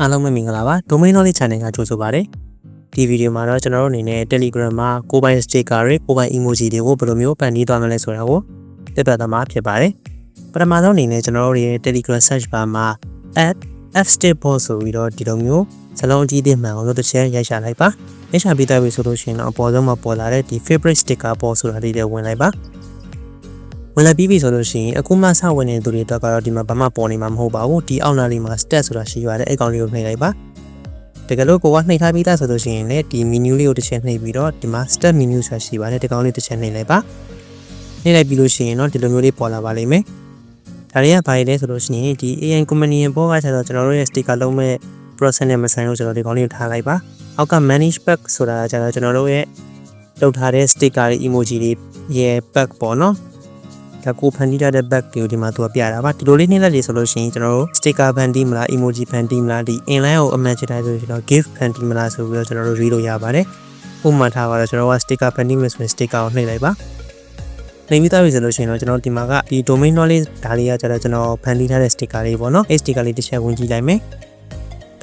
အားလုံးပဲမင်္ဂလာပါ Domain Knowledge Channel ကကြိုဆိုပါရစေဒီဗီဒီယိုမှာတော့ကျွန်တော်တို့အနေနဲ့ Telegram မှာကိုယ်ပိုင် sticker တွေကိုယ်ပိုင် emoji တွေကိုဘယ်လိုမျိုးပန်တီးသွားမလဲဆိုတာကိုပြပြသမှာဖြစ်ပါတယ်ပထမဆုံးအနေနဲ့ကျွန်တော်တို့ရဲ့ Telegram search bar မှာ @fstable ဆိုပြီးတော့ဒီလိုမျိုးစလုံးအကြီးသေးမှန်အောင်လို့တစ်ချက်ရိုက်ရှာလိုက်ပါရိုက်ရှာပြီးသားပြီဆိုလို့ရှိရင်တော့အပေါ်ဆုံးမှာပေါ်လာတဲ့ဒီ favorite sticker ပေါ်ဆိုတာလေးတွေဝင်လိုက်ပါ ဝင်လာပြီးပြီဆိုလို့ရှိရင်အခုမှစဝင်နေသူတွေအတွက်ကတော့ဒီမှာဘာမှပေါ်နေမှာမဟုတ်ပါဘူးဒီအောက်နားလေးမှာ stat ဆိုတာရှိရတယ်အဲ့ကောင်လေးကိုနှိပ်လိုက်ပါတကယ်လို့ကိုကနှိပ်ထားပြီးသားဆိုလို့ရှိရင်လည်းဒီ menu လေးကိုတစ်ချက်နှိပ်ပြီးတော့ဒီမှာ stat menu ဆိုတာရှိပါတယ်ဒီကောင်လေးတစ်ချက်နှိပ်လိုက်ပါနှိပ်လိုက်ပြီးလို့ရှိရင်တော့ဒီလိုမျိုးလေးပေါ်လာပါလိမ့်မယ်ဒါတွေကဘာတွေလဲဆိုလို့ရှိရင်ဒီ AN company ရဲ့ဘောကကျတော့ကျွန်တော်တို့ရဲ့ sticker လုံးမဲ့ process နဲ့မဆိုင်လို့ကျွန်တော်ဒီကောင်လေးကိုထားလိုက်ပါအောက်က manage pack ဆိုတာကျတော့ကျွန်တော်တို့ရဲ့လောက်ထားတဲ့ sticker တွေ emoji တွေရဲ့ pack ပေါ့နော် ဒါကိုဖန်တီးထားတဲ့ back တွေကိုဒီမှာသူကပြတာပါဒီလိုလေးနှိမ့်လိုက်လေဆိုလို့ရှိရင်ကျွန်တော်တို့ sticker ဖန်တီးမလား emoji ဖန်တီးမလားဒီ inline ကိုအမှန်ချထားဆိုရင်တော့ gift ဖန်တီးမလားဆိုပြီးတော့ကျွန်တော်တို့ read လို့ရပါတယ်ဥပမာထားပါတော့ကျွန်တော်က sticker ဖန်တီးမယ်ဆိုရင် sticker ကိုနှိမ့်လိုက်ပါနေပြီးသားပြီဆိုလို့ရှိရင်တော့ကျွန်တော်ဒီမှာကဒီ domain knowledge ဒါလေးကကျတော့ကျွန်တော်ဖန်တီးထားတဲ့ sticker လေးပေါ့နော်အဲ sticker လေးတစ်ချက်ဝင်ကြည့်လိုက်မယ်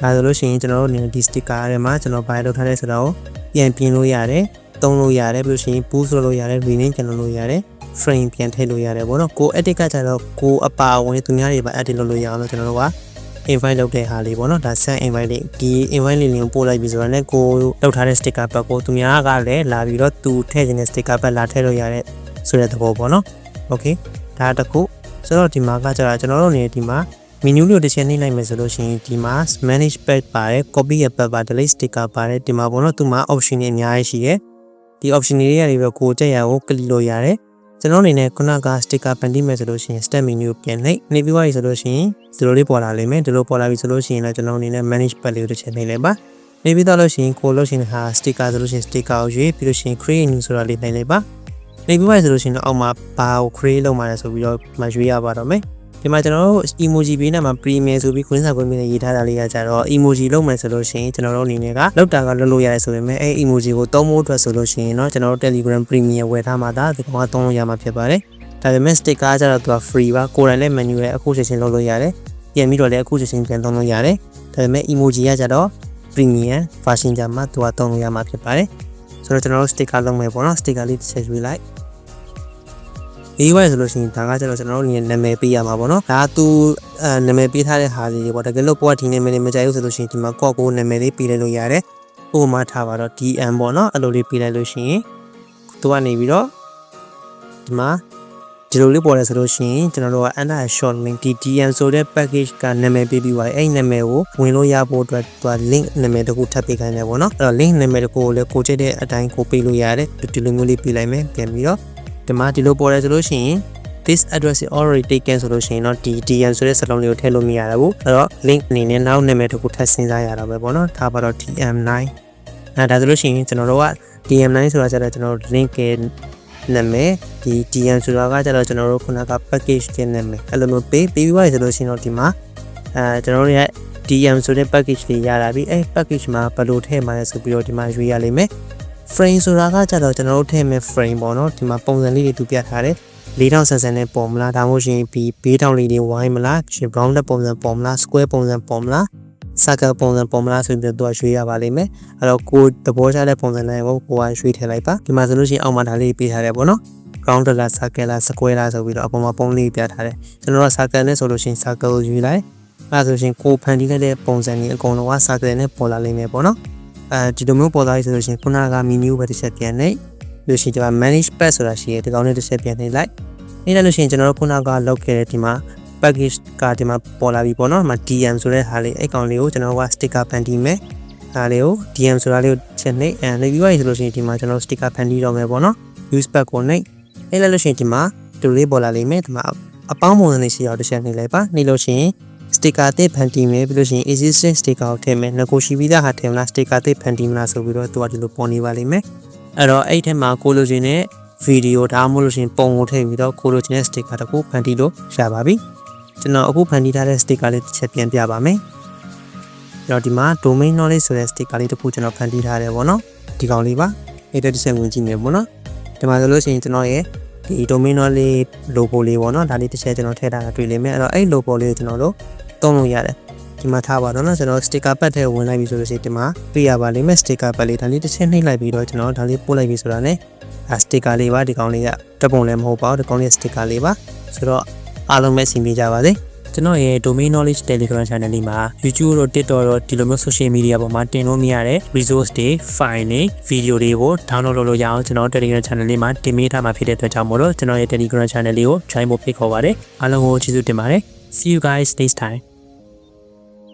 ဒါဆိုလို့ရှိရင်ကျွန်တော်တို့ဒီ sticker ထဲမှာကျွန်တော်ဘာလုပ်ထားလဲဆိုတော့ပြန်ပြင်လို့ရတယ်သုံးလို့ရတယ်ပြီးလို့ရှိရင် boost လုပ်လို့ရတယ် rename ပြန်လုပ်လို့ရတယ် frame ပြန်ထည့်လို့ရတယ်ပေါ့နော်ကို edit ကကြတော့ကိုအပါဝင်သူများတွေပါ edit လုပ်လို့ရအောင်လို့ကျွန်တော်တို့က invite လုပ်တဲ့ဟာလေးပေါ့နော်ဒါ send invite လေးဒီ invite လေးလေးကိုပို့လိုက်ပြီဆိုတော့လည်းကိုလောက်ထားတဲ့ sticker pack ကိုသူများကလည်းလာပြီးတော့သူထည့်ခြင်းတဲ့ sticker pack လာထည့်လို့ရတဲ့ဆိုတဲ့သဘောပေါ့နော် okay ဒါတစ်ခုဆိုတော့ဒီမှာကကြတော့ကျွန်တော်တို့နေဒီမှာ menu လို့တစ်ချက်နှိပ်လိုက်မယ်ဆိုလို့ရှိရင်ဒီမှာ manage page ပါတယ် copy ရ page ပါ delete sticker ပါတယ်ဒီမှာပေါ့နော်သူမှာ option တွေအများကြီးရှိတယ်ဒီ option တွေတွေပဲကိုကြက်ရအောင် click လို့ရတယ် ကျွန်တော်အနေနဲ့ခုနက sticker ပန်တီးမယ်ဆိုလို့ရှိရင် step menu ကိုပြန်နှိပ်နှိပ်ပြီးသွားပြီဆိုလို့ရှိရင်ဒီလိုလေးပေါ်လာလိမ့်မယ်ဒီလိုပေါ်လာပြီဆိုလို့ရှိရင်လည်းကျွန်တော်အနေနဲ့ manage page လေးကိုတစ်ချက်နှိပ်လိုက်ပါနှိပ်ပြီးသွားလို့ရှိရင်ကိုလို့ရှိရင်ဟာ sticker ဆိုလို့ရှိရင် sticker ကိုရွေးပြီးလို့ရှိရင် create new ဆိုတာလေးနှိပ်လိုက်ပါနှိပ်ပြီးသွားပြီဆိုလို့ရှိရင်တော့အောက်မှာဘာကို create လုပ်မှလဲဆိုပြီးတော့မရွေးရပါတော့မယ် ဒီမှာကျွန်တော်တို့ emoji ပေးနေမှာ premium ဆိုပြီးခွင်းစာခွင်းနဲ့ရေးထားတာလေးကကြတော့ emoji လုပ်မယ်ဆိုလို့ရှိရင်ကျွန်တော်တို့အနေနဲ့ကလောက်တာကလုပ်လို့ရတယ်ဆိုပေမဲ့အဲ emoji ကိုသုံးဖို့အတွက်ဆိုလို့ရှိရင်เนาะကျွန်တော်တို့ Telegram premium ဝယ်ထားမှာဒါဒီကောင်ကသုံးလို့ရမှာဖြစ်ပါတယ်ဒါပေမဲ့ sticker ကကြတော့သူက free ပါကိုယ်တိုင်လည်း menu ရဲ့အခုချက်ချင်းလုပ်လို့ရတယ်ပြန်ပြီးတော့လည်းအခုချက်ချင်းပြန်သုံးလို့ရတယ်ဒါပေမဲ့ emoji ကကြတော့ premium version ကြမှာသူကသုံးလို့ရမှာဖြစ်ပါတယ်ဆိုတော့ကျွန်တော်တို့ sticker လုပ်မယ်ပေါ့နော် sticker လေးတစ်ချက်ရွေးလိုက် ရေးပါဆိုလို့ရှိရင်ဒါကကျတော့ကျွန်တော်တို့အနေနဲ့နာမည်ပေးရမှာပေါ့နော်ဒါကသူအဲနာမည်ပေးထားတဲ့ဟာလေးတွေပေါ့တကယ်လို့ကိုကဒီနာမည်လေးမကြိုက်ဘူးဆိုလို့ရှိရင်ဒီမှာကိုကကိုနာမည်လေးပေးလိုက်လို့ရတယ်ဥပမာထားပါတော့ DM ပေါ့နော်အဲ့လိုလေးပေးလိုက်လို့ရှိရင်သူကနေပြီးတော့ဒီမှာဒီလိုလေးပေါ်တယ်ဆိုလို့ရှိရင်ကျွန်တော်တို့က under short link ဒီ DM ဆိုတဲ့ package ကနာမည်ပေးပြီးပါတယ်အဲ့နာမည်ကိုဝင်လို့ရဖို့အတွက်သူက link နာမည်တစ်ခုထပ်ပေးခိုင်းတယ်ပေါ့နော်အဲ့တော့ link နာမည်တစ်ခုကိုလည်းကိုကြိုက်တဲ့အတိုင်းကိုပေးလို့ရတယ်ဒီလိုမျိုးလေးပေးလိုက်မယ်ပြန်ပြီးတော့ ဒီမှာဒီလိုပေါ်တယ်ဆိုလို့ရှိရင် this address is already taken ဆိုလို့ရှိရင်တော့ဒီ DM ဆိုတဲ့စလုံးလေးကိုထည့်လို့မရတော့ဘူးအဲ့တော့ link အနေနဲ့နောက်နာမည်တစ်ခုထပ်စဉ်းစားရတာပဲပေါ့နော်ဒါပါတော့ DM9 အဲဒါဆိုလို့ရှိရင်ကျွန်တော်တို့က DM9 ဆိုတာကျတော့ကျွန်တော်တို့ link ရဲ့နာမည်ဒီ DM ဆိုတာကကျတော့ကျွန်တော်တို့ခုနက package ရဲ့နာမည်အဲ့လိုမျိုးပေးပေးပြီးသွားပြီဆိုလို့ရှိရင်တော့ဒီမှာအဲကျွန်တော်တို့ရဲ့ DM ဆိုတဲ့ package လေးရလာပြီအဲ package မှာဘယ်လိုထည့်မှာလဲဆိုပြီးတော့ဒီမှာရွေးရလိမ့်မယ် frame ဆိုတာကကြတော့ကျွန်တော်တို့ထည့်မဲ့ frame ပေါ့နော်ဒီမှာပုံစံလေးတွေသူပြထားတယ်4000ဆန်ဆန်နဲ့ပုံမလားဒါမှမဟုတ်ရှင်ဒီဘေးထောင်လေးတွေဝိုင်းမလားရှင် brown တဲ့ပုံစံပုံမလား square ပုံစံပုံမလား circle ပုံစံပုံမလားဆိုပြီးတော့ရွှေ့ရပါလိမ့်မယ်အဲ့တော့ကိုသဘောကျတဲ့ပုံစံတိုင်းကိုကိုကရွှေ့ထည့်လိုက်ပါဒီမှာဆိုလို့ရှိရင်အောက်မှာဒါလေးပေးထားတယ်ပေါ့နော် round လား circle လား square လားဆိုပြီးတော့အပေါ်မှာပုံလေးပြထားတယ်ကျွန်တော်တို့ circle နဲ့ဆိုလို့ရှိရင် circle ကိုယူလိုက်အဲ့ဒါဆိုရှင်ကိုဖန်တီးခဲ့တဲ့ပုံစံကြီးအကုန်လုံးက circle နဲ့ပေါ်လာလိမ့်မယ်ပေါ့နော် အဲဒီလိုမျိုးပေါ်လာပြီဆိုလို့ရှိရင်ခုနက menu ပဲတစ်ချက်ပြန်နေလို့ရှိရင်ဒီမှာ manage path ဆိုတာရှိတယ်ဒီကောင်လေးတစ်ချက်ပြန်နေလိုက်နေလိုက်လို့ရှိရင်ကျွန်တော်တို့ခုနကလောက်ခဲ့တဲ့ဒီမှာ package ကဒီမှာပေါ်လာပြီပေါ့နော်ဒီမှာ DM ဆိုတဲ့ဟာလေးအဲ့ကောင်လေးကိုကျွန်တော်က sticker ဖန်တီးမယ်ဒါလေးကို DM ဆိုတာလေးကိုချက်နေအဲနေပြီးသွားပြီဆိုလို့ရှိရင်ဒီမှာကျွန်တော် sticker ဖန်တီးတော့မယ်ပေါ့နော် use pack ကိုနေအဲ့လိုက်လို့ရှိရင်ဒီမှာဒီလိုလေးပေါ်လာလိမ့်မယ်ဒီမှာအပေါင်းပုံစံလေးရှိအောင်တစ်ချက်နေလိုက်ပါနေလို့ရှိရင် sticker အသစ်ဖန်တီးမယ်ပြီးလို့ရှိရင် existing sticker ကိုထည့်မယ်ငကိုရှိပြီးသားဟာထည့်မလား sticker အသစ်ဖန်တီးမလားဆိုပြီးတော့သူကဒီလိုပေါ်နေပါလိမ့်မယ်အဲ့တော့အဲ့ထဲမှာကိုလိုချင်တဲ့ဗီဒီယိုဒါမှမဟုတ်လို့ရှိရင်ပုံကိုထည့်ပြီးတော့ကိုလိုချင်တဲ့ sticker တခုဖန်တီးလို့ရပါပြီကျွန်တော်အခုဖန်တီးထားတဲ့ sticker လေးတစ်ချက်ပြန်ပြပါမယ်အဲ့တော့ဒီမှာ domain knowledge ဆိုတဲ့ sticker လေးတစ်ခုကျွန်တော်ဖန်တီးထားတယ်ပေါ့နော်ဒီကောင်လေးပါအဲ့တက်တစ်ချက်ဝင်ကြည့်မယ်ပေါ့နော်ဒီမှာဆိုလို့ရှိရင်ကျွန်တော်ရဲ့ဒီ domain knowledge logo လေးပေါ့နော်ဒါလေးတစ်ချက်ကျွန်တော်ထည့်ထားတာတွေ့လိမ့်မယ်အဲ့တော့အဲ့ logo လေးကိုကျွန်တော်တို့ သုံးလို့ရတယ်ဒီမှာထားပါတော့နော်ကျွန်တော် sticker pad ထဲဝင်လိုက်ပြီဆိုလို့ရှိရင်ဒီမှာပြရပါလိမ့်မယ် sticker pad လေးဒါလေးတစ်ချက်နှိပ်လိုက်ပြီးတော့ကျွန်တော်ဒါလေးပို့လိုက်ပြီဆိုတာ ਨੇ အဲ sticker လေးပါဒီကောင်လေးကတက်ပုံလည်းမဟုတ်ပါဘူးဒီကောင်လေး sticker လေးပါဆိုတော့အားလုံးပဲအဆင်ပြေကြပါစေကျွန်တော်ရဲ့ domain knowledge telegram channel လေးမှာ YouTube တို့ TikTok တို့ဒီလိုမျိုး social media ပေါ်မှာတင်လို့မရတဲ့ resource တွေ file တွေ video တွေကို download လုပ်လို့ရအောင်ကျွန်တော် telegram channel လေးမှာတင်ပေးထားမှာဖြစ်တဲ့အတွက်ကြောင့်မို့လို့ကျွန်တော်ရဲ့ telegram channel လေးကို join ဖို့ဖိတ်ခေါ်ပါတယ်အားလုံးကိုကျေးဇူးတင်ပါတယ် see you guys next time